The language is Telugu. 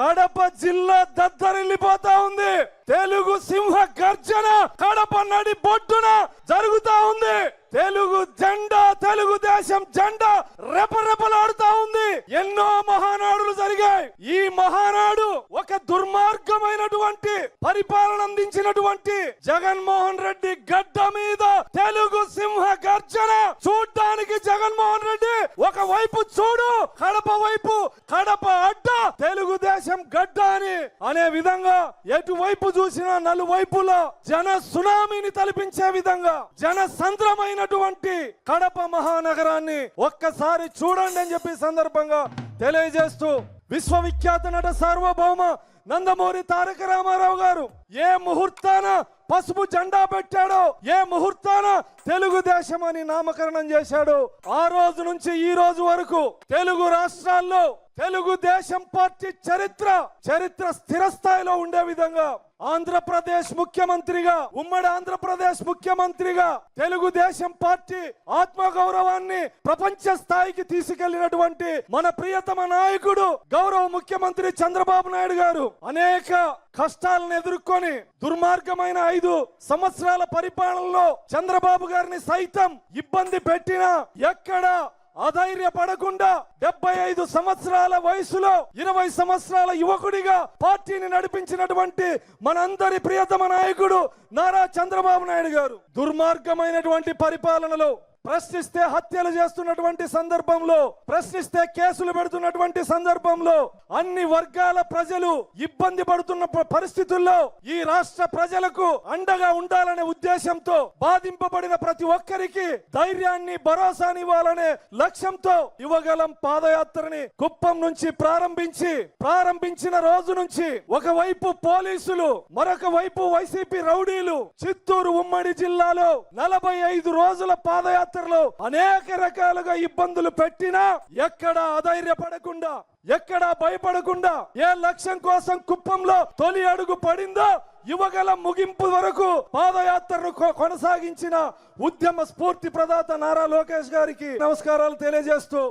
కడప జిల్లా దద్దరిల్లిపోతా ఉంది. తెలుగు సింహ గర్జన కడప నడి బొడ్డున జరుగుతా ఉంది. తెలుగు జెండా తెలుగుదేశం జెండా రెపరెపలాడుతా ఉంది. ఎన్నో మహానాడులు జరిగాయి. ఈ మహానాడు ఒక దుర్మార్గమైనటువంటి పరిపాలన అందించినటువంటి జగన్మోహన్ రెడ్డి గడ్డ మీద తెలుగు సింహ గర్జన చూడ్డానికి జగన్మోహన్ రెడ్డి ఒక వైపు చూడు కడప వైపు కడప అడ్డ తెలుగుదేశం గడ్డ అని అనే విధంగా ఎటువైపు చూసినా నలువైపులా జన సునామీని తలపించే విధంగా జన సంద్రమైనటువంటి కడప మహానగరాన్ని ఒక్కసారి చూడండి అని చెప్పి సందర్భంగా తెలియజేస్తూ విశ్వవిఖ్యాత నట సార్వభౌమ నందమూరి తారక రామారావు గారు ఏ ముహూర్తాన పసుపు జెండా పెట్టాడో. ఏ ముహూర్తాన తెలుగుదేశం అని నామకరణం చేశాడో. ఆ రోజు నుంచి ఈ రోజు వరకు తెలుగు రాష్ట్రాల్లో తెలుగుదేశం పార్టీ చరిత్ర చరిత్ర స్థిర స్థాయిలో ఉండే విధంగా ఆంధ్రప్రదేశ్ ముఖ్యమంత్రిగా ఉమ్మడి ఆంధ్రప్రదేశ్ ముఖ్యమంత్రిగా తెలుగుదేశం పార్టీ ఆత్మగౌరవాన్ని ప్రపంచ స్థాయికి తీసుకెళ్ళినటువంటి మన ప్రియతమ నాయకుడు గౌరవ ముఖ్యమంత్రి చంద్రబాబు నాయుడు గారు. అనేక కష్టాలను ఎదుర్కొని దుర్మార్గమైన ఐదు సంవత్సరాల పరిపాలనలో చంద్రబాబు గారిని సైతం ఇబ్బంది పెట్టిన ఎక్కడ అధైర్యపడకుండా డెబ్బై ఐదు సంవత్సరాల వయసులో ఇరవై సంవత్సరాల యువకుడిగా పార్టీని నడిపించినటువంటి మనందరి ప్రియతమ నాయకుడు నారా చంద్రబాబు నాయుడు గారు. దుర్మార్గమైనటువంటి పరిపాలనలో ప్రశ్నిస్తే హత్యలు చేస్తున్నటువంటి సందర్భంలో ప్రశ్నిస్తే కేసులు పెడుతున్నటువంటి సందర్భంలో అన్ని వర్గాల ప్రజలు ఇబ్బంది పడుతున్న పరిస్థితుల్లో ఈ రాష్ట్ర ప్రజలకు అండగా ఉండాలనే ఉద్దేశంతో బాధింపబడిన ప్రతి ఒక్కరికి ధైర్యాన్ని భరోసానివ్వాలనే లక్ష్యంతో యువగలం పాదయాత్రని కుప్పం నుంచి ప్రారంభించి ప్రారంభించిన రోజు నుంచి ఒకవైపు పోలీసులు మరొక వైపు వైసీపీ రౌడీలు చిత్తూరు ఉమ్మడి జిల్లాలో నలభై ఐదు రోజుల పాదయాత్ర యాత్రలో అనేక రకాలుగా ఇబ్బందులు పెట్టినా ఎక్కడ అధైర్యపడకుండా ఎక్కడ భయపడకుండా ఏ లక్ష్యం కోసం కుప్పంలో తొలి అడుగు పడిందో యువగల ముగింపు వరకు పాదయాత్రను కొనసాగించిన ఉద్యమ స్ఫూర్తి ప్రదాత నారా లోకేష్ గారికి నమస్కారాలు తెలియజేస్తూ